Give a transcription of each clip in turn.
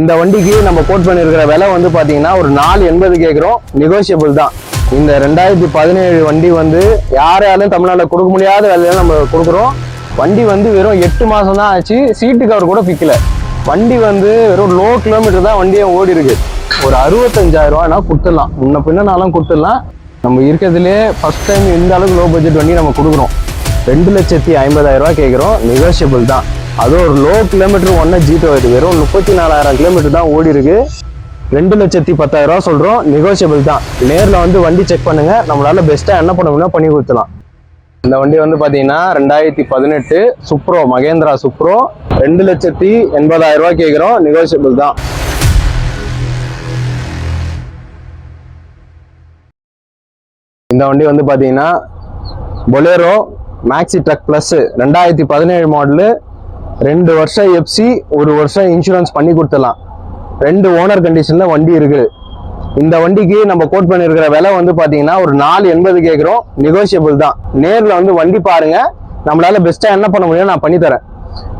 இந்த வண்டிக்கு நம்ம கோட் பண்ணியிருக்கிற விலை வந்து பார்த்தீங்கன்னா ஒரு நாலு எண்பது கேட்குறோம் நெகோஷியபிள் தான். இந்த ரெண்டாயிரத்தி பதினேழு வண்டி வந்து யாராலும் தமிழ்நாட்டில் கொடுக்க முடியாத விலையில நம்ம கொடுக்குறோம். வண்டி வந்து வெறும் எட்டு மாதம் தான் ஆச்சு. சீட்டு கவர் கூட பிக்கல வண்டி வந்து வெறும் லோ கிலோமீட்டர் தான் வண்டியை ஓடி இருக்கு. ஒரு அறுபத்தஞ்சாயிரரூவானா கொடுத்துடலாம். முன்ன பின்னாலும் கொடுத்துடலாம். நம்ம இருக்கிறதுலே ஃபஸ்ட் டைம் இந்த அளவுக்கு லோ பட்ஜெட் வண்டி நம்ம கொடுக்குறோம். ரெண்டு லட்சத்தி ஐம்பதாயிரரூவா கேட்குறோம் நெகோஷியபிள் தான். அதுவும் ஒரு லோ கிலோமீட்டர் ஒன்னா ஜீட்டோ இது வெறும் முப்பத்தி நாலாயிரம் கிலோமீட்டர் தான் ஓடி இருக்கு ரெண்டு லட்சத்தி பத்தாயிரம் ரூபா சொல்கிறோம் நெகோஷியபிள் தான். நேரில் வந்து வண்டி செக் பண்ணுங்க. நம்மளால பெஸ்ட்டாக என்ன பண்ண முடியுமோ பண்ணி கொடுத்துலாம் இந்த வண்டி வந்து பார்த்தீங்கன்னா ரெண்டாயிரத்தி பதினெட்டு சுப்ரோ மகேந்திரா சுப்ரோ ரெண்டு லட்சத்தி எண்பதாயிரம் ரூபாய் கேட்குறோம் நெகோஷியபிள் தான். இந்த வண்டி வந்து பார்த்தீங்கன்னா பொலேரோ மேக்ஸி ட்ரக் ப்ளஸ்ஸு ரெண்டாயிரத்தி பதினேழு மாடலு ரெண்டு வருஷம் எஃப்சி ஒரு வருஷம் இன்சூரன்ஸ் பண்ணி கொடுத்துடலாம். ரெண்டு ஓனர் கண்டிஷனில் வண்டி இருக்குது. இந்த வண்டிக்கு நம்ம கோட் பண்ணியிருக்கிற விலை வந்து பார்த்தீங்கன்னா ஒரு நாலு எண்பது கேட்குறோம் நெகோஷியபிள் தான். நேரில் வந்து வண்டி பாருங்கள் நம்மளால் பெஸ்ட்டாக என்ன பண்ண முடியும் நான் பண்ணித்தரேன்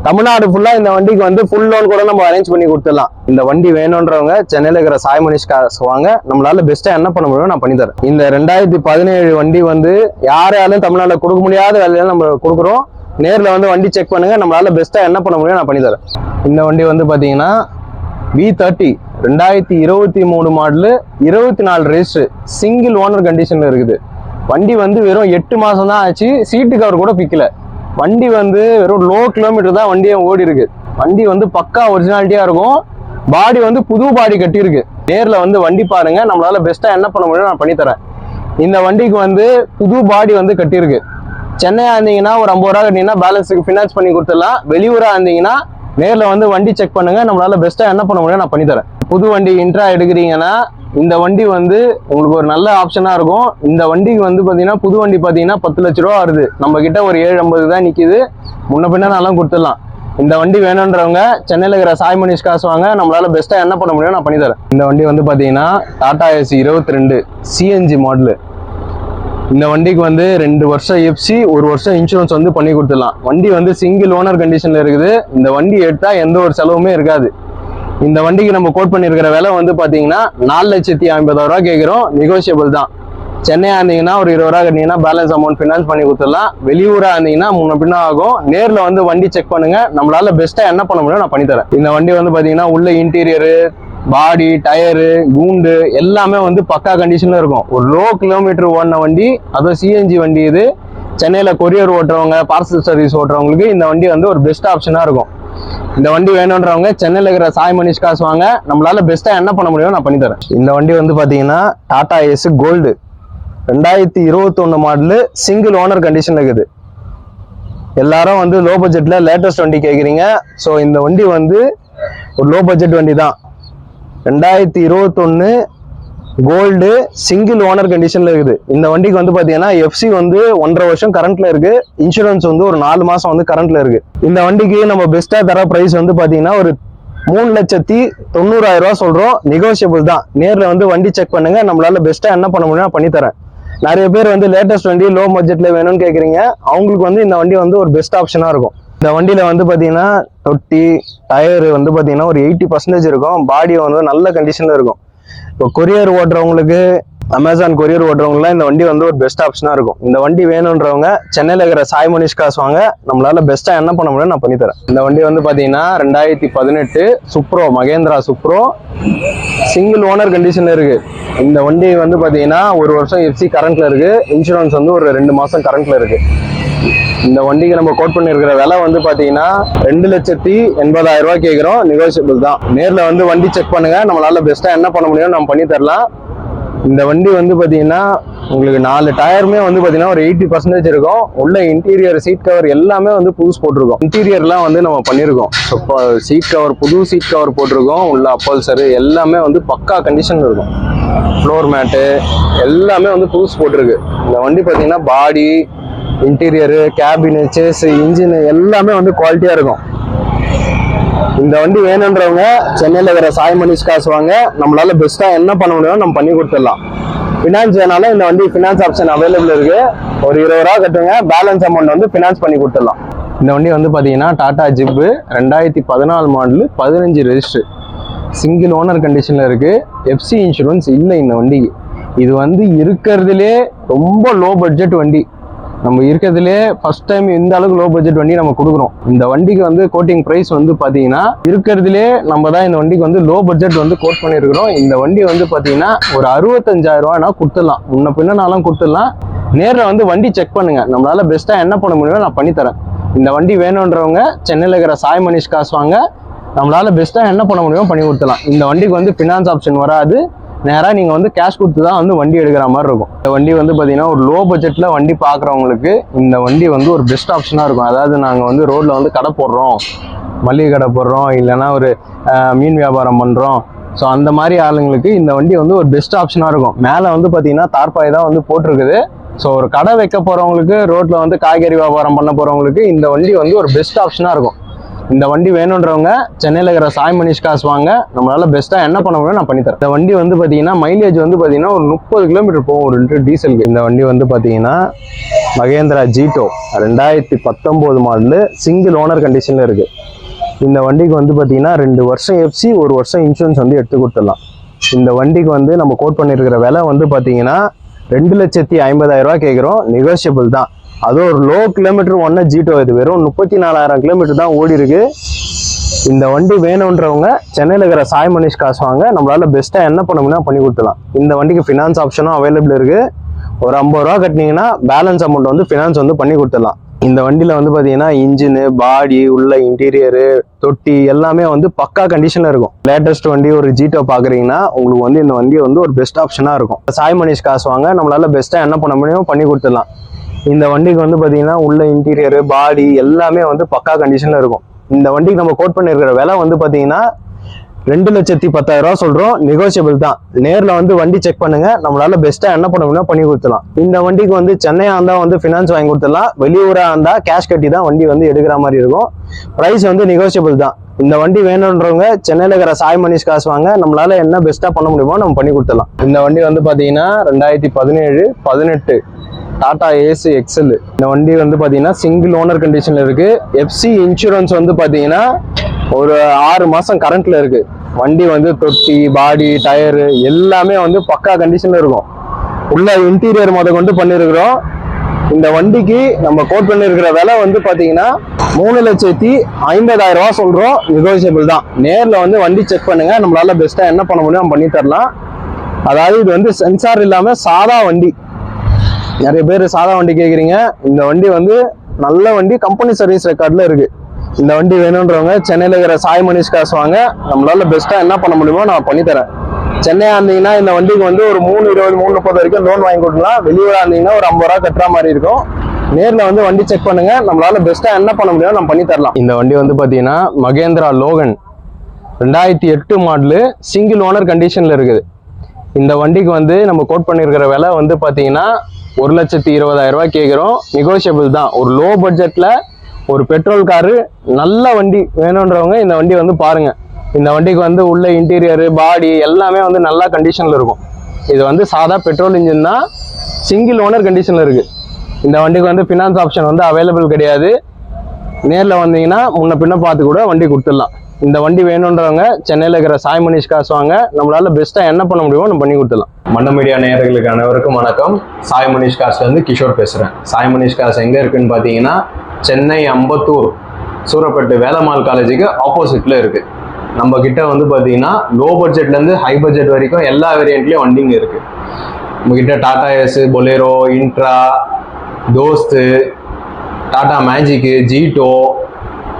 தமிழ்நாடு ஃபுல்லாக இந்த வண்டிக்கு வந்து ஃபுல் லோன் கூட நம்ம அரேஞ்ச் பண்ணி கொடுத்துடலாம். இந்த வண்டி வேணுன்றவங்க சென்னையில் இருக்கிற சாய் மனிஷ் காசு வாங்க. நம்மளால பெஸ்ட்டாக என்ன பண்ண முடியும் நான் பண்ணித்தரேன் இந்த ரெண்டாயிரத்தி பதினேழு வண்டி வந்து யாராலும் தமிழ்நாட்டில் கொடுக்க முடியாத வேலையில நம்ம கொடுக்குறோம். நேரில் வந்து வண்டி செக் பண்ணுங்கள் நம்மளால் பெஸ்ட்டாக என்ன பண்ண முடியும் நான் பண்ணித்தரேன். இந்த வண்டி வந்து பார்த்தீங்கன்னா வி தேர்ட்டி ரெண்டாயிரத்தி இருபத்தி மூணு மாடலு இருபத்தி நாலு ரேஸு சிங்கிள் ஓனர் கண்டிஷனில் இருக்குது. வண்டி வந்து வெறும் எட்டு மாதம் தான் ஆச்சு. சீட்டு கவர் கூட பிக்கல. வண்டி வந்து வெறும் லோ கிலோமீட்டர் தான் வண்டியே ஓடி இருக்கு. வண்டி வந்து பக்கா ஒரிஜினாலிட்டியாக இருக்கும். பாடி வந்து புது பாடி கட்டியிருக்கு. நேரில் வந்து வண்டி பாருங்கள் நம்மளால் பெஸ்ட்டாக என்ன பண்ண முடியும் நான் பண்ணித்தரேன். இந்த வண்டிக்கு வந்து புது பாடி வந்து கட்டியிருக்கு. சென்னையா இருந்தீங்கன்னா ஒரு ஐம்பது ரூபா கட்டிங்கன்னா பேலன்ஸுக்கு ஃபினான்ஸ் பண்ணி கொடுத்துடலாம். வெளியூராக இருந்தீங்கன்னா நேரில் வந்து வண்டி செக் பண்ணுங்க. நம்மளால பெஸ்ட்டாக என்ன பண்ண முடியும் நான் பண்ணித்தரேன் புது வண்டி இன்ட்ரா எடுக்கிறீங்கன்னா இந்த வண்டி வந்து உங்களுக்கு ஒரு நல்ல ஆப்ஷனாக இருக்கும். இந்த வண்டிக்கு வந்து பார்த்தீங்கன்னா புது வண்டி பார்த்தீங்கன்னா பத்து லட்ச ரூபா வருது. நம்ம கிட்ட ஒரு ஏழு ஐம்பது தான் நிற்கிது முன்ன பின்ன நல்லா கொடுத்துடலாம். இந்த வண்டி வேணுன்றவங்க சென்னையில் இருக்கிற சாய் மனிஷ் காசு வாங்க. நம்மளால பெஸ்ட்டாக என்ன பண்ண முடியும் நான் பண்ணித்தரேன் இந்த வண்டி வந்து பார்த்தீங்கன்னா டாடா ஏசி இருபத்தி ரெண்டு சிஎன்ஜி மாடலு இந்த வண்டிக்கு வந்து ரெண்டு வருஷம் எஃப்சி ஒரு வருஷம் இன்சூரன்ஸ் வந்து பண்ணி கொடுத்துடலாம். வண்டி வந்து சிங்கிள் ஓனர் கண்டிஷன்ல இருக்குது. இந்த வண்டி எடுத்தா எந்த ஒரு செலவுமே இருக்காது. இந்த வண்டிக்கு நம்ம கோட் பண்ணியிருக்கிற விலை வந்து பார்த்தீங்கன்னா நாலு லட்சத்தி ஐம்பதாயிரம் ரூபா கேட்குறோம் நெகோஷியபிள் தான். சென்னையாக இருந்தீங்கன்னா ஒரு இருபது ரூபா கட்டினீங்கன்னா பேலன்ஸ் அமௌண்ட் ஃபினான்ஸ் பண்ணி கொடுத்துடலாம். வெளியூராக இருந்தீங்கன்னா முன்ன பின்ன ஆகும். நேரில் வந்து வண்டி செக் பண்ணுங்கள் நம்மளால் பெஸ்ட்டாக என்ன பண்ண முடியும் நான் பண்ணித்தரேன் இந்த வண்டி வந்து பார்த்தீங்கன்னா உள்ள இன்டீரியரு பாடி டயரு கூண்டு எல்லாமே வந்து பக்கா கண்டிஷன்ல இருக்கும். ஒரு லோ கிலோமீட்டர் ஓடின வண்டி அதுவும் சிஎன்ஜி வண்டி இது. சென்னையில கொரியர் ஓட்டுறவங்க பார்சல் சர்வீஸ் ஓட்டுறவங்களுக்கு இந்த வண்டி வந்து ஒரு பெஸ்ட் ஆப்ஷனா இருக்கும். இந்த வண்டி வேணுன்றவங்க சென்னையில் இருக்கிற சாய் மனிஷ் காசு வாங்க. நம்மளால பெஸ்ட்டாக என்ன பண்ண முடியும் நான் பண்ணி தரேன். இந்த வண்டி வந்து பாத்தீங்கன்னா டாடா ஏஸ் கோல்டு ரெண்டாயிரத்தி இருபத்தொன்னு மாடலு சிங்கிள் ஓனர் கண்டிஷன்ல இருக்குது. எல்லாரும் வந்து லோ பட்ஜெட்ல லேட்டஸ்ட் வண்டி கேட்குறீங்க ஸோ இந்த வண்டி வந்து ஒரு லோ பட்ஜெட் வண்டி தான் ரெண்டாயிரத்தி இருபத்தொன்னு கோல்டு சிங்கிள் ஓனர் கண்டிஷன்ல இருக்குது. இந்த வண்டிக்கு வந்து பாத்தீங்கன்னா எஃப்சி வந்து ஒன்றரை வருஷம் கரண்ட்ல இருக்கு. இன்சூரன்ஸ் வந்து ஒரு நாலு மாசம் வந்து கரண்ட்ல இருக்கு. இந்த வண்டிக்கு நம்ம பெஸ்டா தர பிரைஸ் வந்து பாத்தீங்கன்னா ஒரு மூணு லட்சத்தி தொண்ணூறாயிரம் ரூபா சொல்றோம். நெகோஷியபிள் தான். நேர்ல வந்து வண்டி செக் பண்ணுங்க. நம்மளால பெஸ்ட்டாக என்ன பண்ண முடியும் பண்ணித்தரேன் நிறைய பேர் வந்து லேட்டஸ்ட் வண்டி லோ பட்ஜெட்ல வேணும்னு கேக்குறீங்க. அவங்களுக்கு வந்து இந்த வண்டி வந்து ஒரு பெஸ்ட் ஆப்ஷனா இருக்கும். இந்த வண்டியில் வந்து பார்த்தீங்கன்னா தொட்டி டயர் வந்து பார்த்தீங்கன்னா ஒரு எயிட்டி பர்சன்டேஜ் இருக்கும். பாடி வந்து நல்ல கண்டிஷனில் இருக்கும். இப்போ கொரியர் ஓட்டுறவங்களுக்கு அமேசான் கொரியர் ஓட்டுறவங்களாம் இந்த வண்டி வந்து ஒரு பெஸ்ட் ஆப்ஷனாக இருக்கும். இந்த வண்டி வேணுன்றவங்க சென்னையில் இருக்கிற சாய் மனிஷ் காசு வாங்க. நம்மளால பெஸ்ட்டாக என்ன பண்ண முடியும் நான் பண்ணித்தரேன். இந்த வண்டி வந்து பார்த்தீங்கன்னா ரெண்டாயிரத்தி பதினெட்டு Supro Mahindra Supro single owner கண்டிஷனில் இருக்குது இந்த வண்டி வந்து பார்த்தீங்கன்னா ஒரு வருஷம் எஃப்சி கரண்ட்டில் இருக்குது இன்சூரன்ஸ் வந்து ஒரு ரெண்டு மாதம் கரண்ட்டில் இருக்குது இந்த வண்டிக்கு நம்ம கோட் பண்ணியிருக்கிற விலை வந்து பார்த்தீங்கன்னா ரெண்டு லட்சத்தி எண்பதாயிரம் ரூபாய் கேட்குறோம் நெகோசியபிள் தான். நேரில் வந்து வண்டி செக் பண்ணுங்கள் நம்மளால் பெஸ்ட்டாக என்ன பண்ண முடியும் நம்ம பண்ணி தரலாம். இந்த வண்டி வந்து பார்த்தீங்கன்னா உங்களுக்கு நாலு டயருமே வந்து பார்த்தீங்கன்னா ஒரு எயிட்டி பர்சன்டேஜ் இருக்கும். உள்ள இன்டீரியர் சீட் கவர் எல்லாமே வந்து புதுசு போட்டிருக்கோம். இன்டீரியர்லாம் வந்து நம்ம பண்ணியிருக்கோம் இப்போ சீட் கவர் புது சீட் கவர் போட்டிருக்கோம். உள்ள அப்பல்சரு எல்லாமே வந்து பக்கா கண்டிஷன் இருக்கும். ஃப்ளோர் மேட்டு எல்லாமே வந்து புதுசு போட்டிருக்கு. இந்த வண்டி பார்த்தீங்கன்னா body interior cabin chassis engine எல்லாமே வந்து குவாலிட்டியாக இருக்கும். இந்த வண்டி வேணுன்றவங்க சென்னையில் இருக்கிற சாய் மனிஷ் காசு வாங்க. நம்மளால பெஸ்ட்டாக என்ன பண்ண முடியும் நம்ம பண்ணி கொடுத்துடலாம். ஃபினான்ஸ் வேணாலும் இந்த வண்டி ஃபினான்ஸ் ஆப்ஷன் அவைலபிள் இருக்குது ஒரு இருபது ரூபா கட்டுங்க. பேலன்ஸ் அமௌண்ட் வந்து ஃபினான்ஸ் பண்ணி கொடுத்துடலாம். இந்த வண்டி வந்து பார்த்தீங்கன்னா டாடா ஜிப்பு ரெண்டாயிரத்தி பதினாலு மாடலு பதினஞ்சு ரெஜிஸ்ட்ரு சிங்கிள் ஓனர் கண்டிஷனில் இருக்குது எஃப்சி இன்சூரன்ஸ் இல்லை இந்த வண்டிக்கு. இது வந்து இருக்கிறதுலே ரொம்ப லோ பட்ஜெட் வண்டி. நம்ம இருக்கிறதுலே ஃபர்ஸ்ட் டைம் இந்த அளவுக்கு லோ பட்ஜெட் வண்டி நம்ம கொடுக்குறோம். இந்த வண்டிக்கு வந்து கோட்டிங் ப்ரைஸ் வந்து பார்த்தீங்கன்னா இருக்கிறதுலே நம்ம தான் இந்த வண்டிக்கு வந்து லோ பட்ஜெட் வந்து கோட் பண்ணியிருக்கிறோம் இந்த வண்டி வந்து பார்த்தீங்கன்னா ஒரு அறுபத்தஞ்சாயிரம் ரூபாய்னா கொடுத்துடலாம். முன்ன பின்னாலும் கொடுத்துடலாம். நேரில் வந்து வண்டி செக் பண்ணுங்க. நம்மளால பெஸ்ட்டாக என்ன பண்ண முடியுமோ நான் பண்ணித்தரேன் இந்த வண்டி வேணுன்றவங்க சென்னையில் இருக்கிற சாய் மணிஷ் காசு வாங்க. நம்மளால பெஸ்ட்டாக என்ன பண்ண முடியுமோ பண்ணி கொடுத்துலாம் இந்த வண்டிக்கு வந்து ஃபினான்ஸ் ஆப்ஷன் வராது. நேராக நீங்கள் வந்து கேஷ் கொடுத்து தான் வந்து வண்டி எடுக்கிற மாதிரி இருக்கும். இந்த வண்டி வந்து பார்த்தீங்கன்னா ஒரு லோ பட்ஜெட்டில் வண்டி பார்க்குறவங்களுக்கு இந்த வண்டி வந்து ஒரு பெஸ்ட் ஆப்ஷனாக இருக்கும். அதாவது நாங்கள் வந்து ரோட்டில் வந்து கடை போடுறோம். மளிகை கடை போடுறோம். இல்லைன்னா ஒரு மீன் வியாபாரம் பண்ணுறோம் ஸோ அந்த மாதிரி ஆளுங்களுக்கு இந்த வண்டி வந்து ஒரு பெஸ்ட் ஆப்ஷனாக இருக்கும். மேலே வந்து பார்த்தீங்கன்னா தார்பாய் தான் வந்து போட்டிருக்குது. ஸோ ஒரு கடை வைக்க போகிறவங்களுக்கு ரோட்டில் வந்து காய்கறி வியாபாரம் பண்ண போகிறவங்களுக்கு இந்த வண்டி வந்து ஒரு பெஸ்ட் ஆப்ஷனாக இருக்கும். இந்த வண்டி வேணுன்றவங்க சென்னையில் இருக்கிற சாய் மணிஷ் காசு வாங்க. நம்மளால பெஸ்ட்டாக என்ன பண்ண முடியும் நான் பண்ணித்தரேன் இந்த வண்டி வந்து பார்த்தீங்கன்னா மைலேஜ் வந்து பார்த்தீங்கன்னா ஒரு முப்பது கிலோமீட்டர் போகும் ஒரு லிட்டர் டீசலுக்கு இந்த வண்டி வந்து பார்த்தீங்கன்னா மகேந்திரா ஜீட்டோ ரெண்டாயிரத்தி பத்தொம்போது மாடலு சிங்கிள் ஓனர் கண்டிஷனில் இருக்குது இந்த வண்டிக்கு வந்து பார்த்தீங்கன்னா ரெண்டு வருஷம் எஃப்சி ஒரு வருஷம் இன்சூரன்ஸ் வந்து எடுத்து கொடுத்துடலாம். இந்த வண்டிக்கு வந்து நம்ம கோட் பண்ணியிருக்கிற விலை வந்து பார்த்தீங்கன்னா ரெண்டு லட்சத்தி ஐம்பதாயிரரூவா கேட்குறோம் நெகோஷியபிள் தான். அதுவும் ஒரு லோ கிலோமீட்டர் ஒன்னா ஜீட்டோ இது. வெறும் முப்பத்தி நாலாயிரம் கிலோமீட்டர் தான் ஓடி இருக்கு. இந்த வண்டி வேணுன்றவங்க சென்னையில் இருக்கிற சாய் மனிஷ் காசு வாங்க. நம்மளால பெஸ்ட்டாக என்ன பண்ண பண்ணி கொடுத்துலாம் இந்த வண்டிக்கு ஃபினான்ஸ் ஆப்ஷனும் அவைலபிள் இருக்கு. ஒரு ஐம்பது ரூபா கட்டினீங்கன்னா பேலன்ஸ் அமௌண்ட் வந்து ஃபினான்ஸ் வந்து பண்ணி கொடுத்துடலாம். இந்த வண்டியில் வந்து பார்த்தீங்கன்னா இன்ஜினு பாடி உள்ள இன்டீரியரு தொட்டி எல்லாமே வந்து பக்கா கண்டிஷனில் இருக்கும். லேட்டஸ்ட் வண்டி ஒரு ஜீட்டோ பார்க்குறீங்கன்னா உங்களுக்கு வந்து இந்த வண்டி வந்து ஒரு பெஸ்ட் ஆப்ஷனாக இருக்கும். சாய் மனிஷ் காசு வாங்க. நம்மளால பெஸ்ட்டாக என்ன பண்ண முடியும் பண்ணி கொடுத்துடலாம். இந்த வண்டிக்கு வந்து பார்த்தீங்கன்னா உள்ள இன்டீரியரு பாடி எல்லாமே வந்து பக்கா கண்டிஷனில் இருக்கும். இந்த வண்டிக்கு நம்ம கோட் பண்ணியிருக்கிற விலை வந்து பார்த்தீங்கன்னா ரெண்டு லட்சத்தி பத்தாயிரம் ரூபா சொல்றோம். நெகோசியபிள் தான். நேர்ல வந்து வண்டி செக் பண்ணுங்க. நம்மளால பெஸ்ட்டாக என்ன பண்ண முடியுமோ பண்ணி கொடுத்துலாம் இந்த வண்டிக்கு வந்து சென்னையா இருந்தா வந்து ஃபினான்ஸ் வாங்கி கொடுத்துடலாம். வெளியூரா இருந்தா கேஷ் கட்டி தான் வண்டி வந்து எடுக்கிற மாதிரி இருக்கும். பிரைஸ் வந்து நெகோசியபிள் தான். இந்த வண்டி வேணுன்றவங்க சென்னையில் இருக்கிற சாய் மனிஷ் காசு வாங்க. நம்மளால என்ன பெஸ்ட்டாக பண்ண முடியுமோ நம்ம பண்ணி கொடுத்துடலாம். இந்த வண்டி வந்து பார்த்தீங்கன்னா ரெண்டாயிரத்தி பதினேழு பதினெட்டு டாடா ஏசி எக்ஸல் இந்த வண்டி வந்து பார்த்தீங்கன்னா சிங்கிள் ஓனர் கண்டிஷனில் இருக்குது எஃப்சி இன்சூரன்ஸ் வந்து பார்த்தீங்கன்னா ஒரு ஆறு மாதம் கரண்ட்டில் இருக்குது வண்டி வந்து தொட்டி பாடி டயரு எல்லாமே வந்து பக்கா கண்டிஷனில் இருக்கும். உள்ள இன்டீரியர் முத கொண்டு பண்ணியிருக்கிறோம் இந்த வண்டிக்கு நம்ம கோட் பண்ணியிருக்கிற விலை வந்து பார்த்தீங்கன்னா மூணு லட்சத்தி ஐம்பதாயிரம் ரூபா சொல்கிறோம் நெகோசியபிள் தான். நேரில் வந்து வண்டி செக் பண்ணுங்கள் நம்மளால் பெஸ்ட்டாக என்ன பண்ண முடியும்? பண்ணி தரலாம். அதாவது இது வந்து சென்சார் இல்லாமல் சாதா வண்டி. நிறைய பேர் சாதா வண்டி கேட்குறீங்க இந்த வண்டி வந்து நல்ல வண்டி கம்பெனி சர்வீஸ் ரெக்கார்டில் இருக்குது இந்த வண்டி வேணுன்றவங்க சென்னையில் இருக்கிற சாய் மனிஷ் காசு வாங்க. நம்மளால் பெஸ்ட்டாக என்ன பண்ண முடியுமோ நான் பண்ணித்தரேன். சென்னையாக இருந்தீங்கன்னா இந்த வண்டிக்கு வந்து ஒரு மூணு இருபது மூணு முப்பது வரைக்கும் லோன் வாங்கி கொடுக்கலாம். வெளியூராக இருந்தீங்கன்னா ஒரு ஐம்பது ரூபா கட்டுற மாதிரி இருக்கும். நேரில் வந்து வண்டி செக் பண்ணுங்க. நம்மளால பெஸ்ட்டாக என்ன பண்ண முடியும் நம்ம பண்ணி தரலாம் இந்த வண்டி வந்து பார்த்தீங்கன்னா மகேந்திரா லோகன். ரெண்டாயிரத்தி எட்டு மாடலு சிங்கிள் ஓனர் கண்டிஷனில் இருக்குது. இந்த வண்டிக்கு வந்து நம்ம கோட் பண்ணியிருக்கிற விலை வந்து பார்த்தீங்கன்னா ஒரு லட்சத்தி இருபதாயிரம் ரூபாய் கேட்குறோம் நெகோஷியபிள் தான். ஒரு லோ பட்ஜெட்டில் ஒரு பெட்ரோல் காரு நல்ல வண்டி வேணுன்றவங்க இந்த வண்டி வந்து பாருங்க. இந்த வண்டிக்கு வந்து உள்ள இன்டீரியரு பாடி எல்லாமே வந்து நல்லா கண்டிஷனில் இருக்கும். இது வந்து சாதா பெட்ரோல் இன்ஜின் தான். சிங்கிள் ஓனர் கண்டிஷனில் இருக்குது இந்த வண்டிக்கு வந்து ஃபினான்ஸ் ஆப்ஷன் வந்து அவைலபிள் கிடையாது. நேரில் வந்தீங்கன்னா முன்ன பின்ன பார்த்து கூட வண்டி கொடுத்துடலாம். இந்த வண்டி வேணுன்றவங்க சென்னையில் இருக்கிற சாய் மனிஷ் காசு வாங்க. நம்மளால பெஸ்ட்டாக என்ன பண்ண முடியுமோ நம்ம பண்ணி கொடுத்துலாம் மண்ட மீடியா நேயர்களுக்கு அனைவருக்கும் வணக்கம். சாய் மனிஷ் காசுலேருந்து கிஷோர் பேசுகிறேன் சாய் மனிஷ் காசு எங்கே இருக்குன்னு பார்த்தீங்கன்னா சென்னை அம்பத்தூர் சூரப்பட்டு வேலம்மாள் காலேஜுக்கு ஆப்போசிட்டில் இருக்குது நம்ம கிட்ட வந்து பார்த்தீங்கன்னா லோ பட்ஜெட்லேருந்து ஹை பட்ஜெட் வரைக்கும் எல்லா வேரியண்ட்லேயும் வண்டிங்க இருக்குது நம்மக்கிட்ட Tata Ace Bolero Intra Dost Tata Magic Jeeto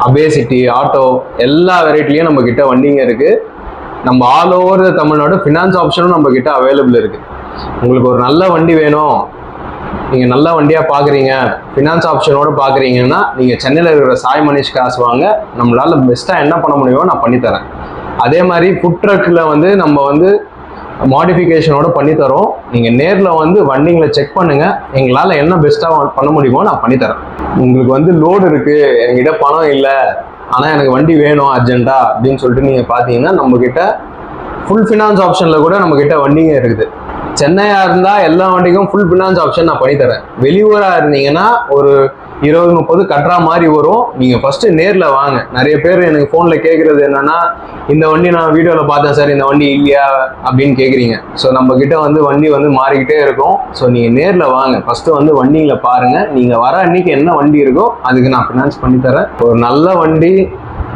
Ape City auto எல்லா வெரைட்டிலையும் நம்ம கிட்ட வண்டிங்க இருக்கு. நம்ம ஆல் ஓவர் தமிழ்நாடு ஃபினான்ஸ் ஆப்ஷனும் நம்ம கிட்ட அவைலபிள் இருக்கு. உங்களுக்கு ஒரு நல்ல வண்டி வேணும். நீங்க நல்ல வண்டியா பாக்குறீங்க ஃபினான்ஸ் ஆப்ஷனோட பாக்குறீங்கன்னா நீங்க சென்னையில் இருக்கிற சாய் மனிஷ் காசு வாங்க. நம்மளால பெஸ்ட்டாக என்ன பண்ண முடியுமோ நான் பண்ணி தரேன். அதே மாதிரி ஃபுட் ட்ரக்ல வந்து நம்ம வந்து மாடிஃபிகேஷனோட பண்ணி தரோம் நீங்கள் நேரில் வந்து வண்டிங்களை செக் பண்ணுங்க. எங்களால் என்ன பெஸ்ட்டாக பண்ண முடியுமோ நான் பண்ணி தரேன் உங்களுக்கு வந்து லோடு இருக்கு. என்கிட்ட பணம் இல்லை. ஆனால் எனக்கு வண்டி வேணும் அர்ஜென்ட்டா அப்படின்னு சொல்லிட்டு நீங்கள் பார்த்தீங்கன்னா நம்மக்கிட்ட ஃபுல் ஃபினான்ஸ் ஆப்ஷனில் கூட நம்மக்கிட்ட வண்டிங்க இருக்குது. சென்னையாக இருந்தால் எல்லா வண்டிக்கும் ஃபுல் ஃபினான்ஸ் ஆப்ஷன் நான் பண்ணி தரேன் வெளியூராக இருந்தீங்கன்னா ஒரு இருபது முப்பது கட்டுற மாதிரி வரும். நீங்கள் ஃபஸ்ட்டு நேரில் வாங்க. நிறைய பேர் எனக்கு ஃபோனில் கேட்குறது என்னன்னா இந்த வண்டி நான் வீடியோவில் பார்த்தேன் சார். இந்த வண்டி இல்லையா? அப்படின்னு கேட்குறீங்க ஸோ நம்மக்கிட்ட வந்து வண்டி வந்து மாறிக்கிட்டே இருக்கும். ஸோ நீங்கள் நேரில் வாங்க. ஃபஸ்ட்டு வந்து வண்டிங்களை பாருங்கள் நீங்கள் வர அன்னைக்கு என்ன வண்டி இருக்கோ அதுக்கு நான் ஃபினான்ஸ் பண்ணித்தரேன் ஒரு நல்ல வண்டி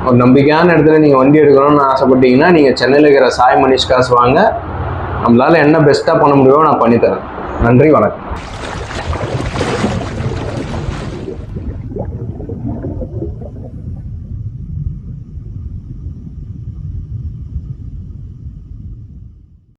ஒரு நம்பிக்கையான இடத்துல நீங்கள் வண்டி எடுக்கணும்னு ஆசைப்பட்டீங்கன்னா நீங்கள் சென்னையில் இருக்கிற சாய் மனிஷ் காசு வாங்க. நம்மளால் என்ன பெஸ்ட்டாக பண்ண முடியுமோ நான் பண்ணித்தரேன் நன்றி வணக்கம்.